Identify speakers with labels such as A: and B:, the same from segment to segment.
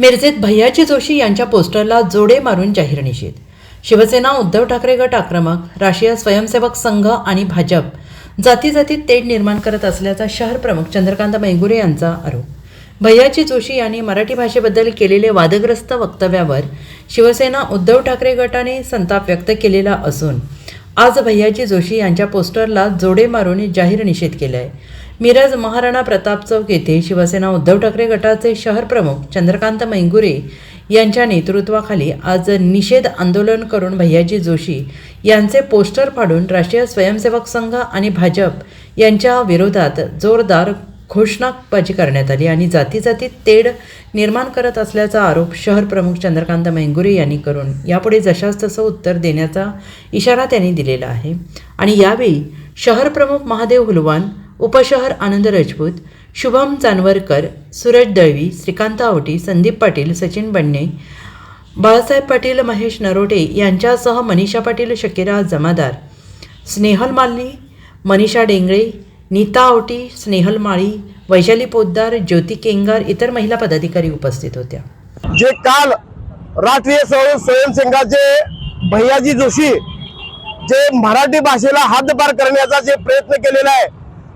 A: मिरजेत भैयाजी जोशी यांच्या पोस्टरला जोडे मारून जाहीर निषेध. शिवसेना उद्धव ठाकरे गट आक्रमक राष्ट्रीय स्वयंसेवक संघ आणि भाजप जाती जातीत तेढ निर्माण करत असल्याचा शहर प्रमुख चंद्रकांत मैगुरे यांचा आरोप. भैयाजी जोशी यांनी मराठी भाषेबद्दल केलेले वादग्रस्त वक्तव्यावर शिवसेना उद्धव ठाकरे गटाने संताप व्यक्त केलेला असून आज भैयाजी जोशी यांच्या पोस्टरला जोडे मारून जाहीर निषेध केला आहे मिरज महाराणा प्रताप चौक येथे शिवसेना उद्धव ठाकरे गटाचे शहर प्रमुख चंद्रकांत मैंगुरे यांच्या नेतृत्वाखाली आज निषेध आंदोलन करून भैयाजी जोशी यांचे पोस्टर फाडून राष्ट्रीय स्वयंसेवक संघ आणि भाजप यांच्या विरोधात जोरदार घोषणाबाजी करण्यात आली आणि जाती जातीत तेढ निर्माण करत असल्याचा आरोप शहर प्रमुख चंद्रकांत मैंगुरे यांनी करून यापुढे जशास तसं उत्तर देण्याचा इशारा त्यांनी दिलेला आहे. आणि यावेळी शहर प्रमुख महादेव हुलवान उपशहर आनंद राजपूत शुभम जानवरकर सूरज दळवी श्रीकांत आवटी संदीप पाटील सचिन बन्ने बाळासाहेब पाटील महेश नरोटे यांच्यासह मनीषा पाटील शकिरा जमादार स्नेहल मालनी मनीषा डेंगळे नीता आवटी स्नेहल माळी वैशाली पोद्दार ज्योती केंगार इतर महिला पदाधिकारी उपस्थित होत्या.
B: जे काल राष्ट्रीय स्वयं स्वयंसेवकाचे भैयाजी जोशी जे मराठी भाषेला हातभार करण्याचा जे प्रयत्न केलेला आहे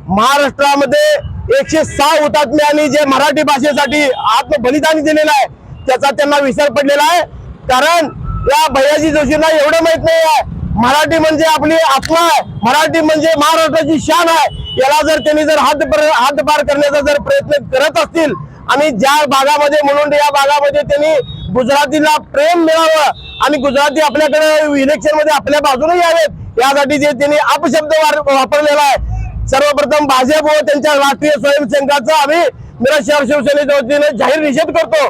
B: महाराष्ट्रामध्ये एकशे सहा हुतात्म्यांनी जे मराठी भाषेसाठी आत्मबलिदान दिलेलं आहे त्याचा त्यांना विसर पडलेला आहे. कारण या भैयाजी जोशींना एवढं माहीत नाही आहे मराठी म्हणजे आपली आत्मा आहे मराठी म्हणजे महाराष्ट्राची शान आहे. याला जर त्यांनी जर हात हातभार करण्याचा जर प्रयत्न करत असतील आणि ज्या भागामध्ये म्हणून या भागामध्ये त्यांनी गुजरातीला प्रेम मिळावं आणि गुजराती आपल्याकडे इलेक्शनमध्ये आपल्या बाजूने यावेत यासाठी जे त्यांनी अपशब्द वापरलेला आहे सर्वप्रथम भाजप व त्यांच्या राष्ट्रीय स्वयंसेवकाचा आम्ही मिरज शहर शिवसेनेच्या वतीने जाहीर निषेध करतो.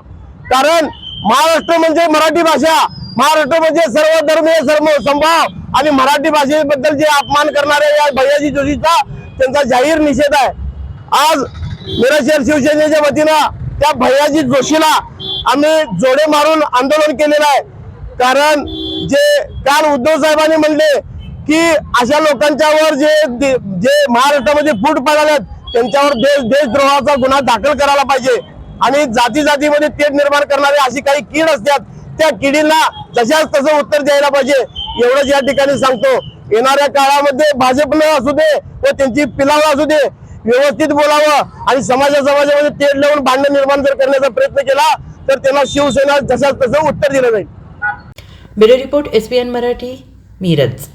B: कारण महाराष्ट्र म्हणजे मराठी भाषा. महाराष्ट्र म्हणजे सर्व धर्मीय सर्व संभाव आणि मराठी भाषेबद्दल जे अपमान करणाऱ्या या भैयाजी जोशीचा त्यांचा जाहीर निषेध आहे. आज मिरज शहर शिवसेनेच्या वतीनं त्या भैयाजी जोशीला आम्ही जोडे मारून आंदोलन केलेलं आहे. कारण जे काल उद्धव साहेबांनी म्हणले की अशा लोकांच्यावर जे जे महाराष्ट्रामध्ये फूट पडाल्यात त्यांच्यावर देश देशद्रोहाचा गुन्हा दाखल करायला पाहिजे. आणि जाती जातीमध्ये तेढ निर्माण करणारे अशी काही कीड असतात त्या किडीला जशाच तसं उत्तर द्यायला पाहिजे. एवढंच या ठिकाणी सांगतो. येणाऱ्या काळामध्ये भाजपनं असू दे व त्यांची पिलावं असू दे व्यवस्थित बोलावं आणि समाजा समाजामध्ये तेढ लावून भांडण निर्माण जर करण्याचा प्रयत्न केला तर त्यांना शिवसेना जशाच तसं उत्तर दिलं जाईल.
A: Bureau report S Marathi Miraj.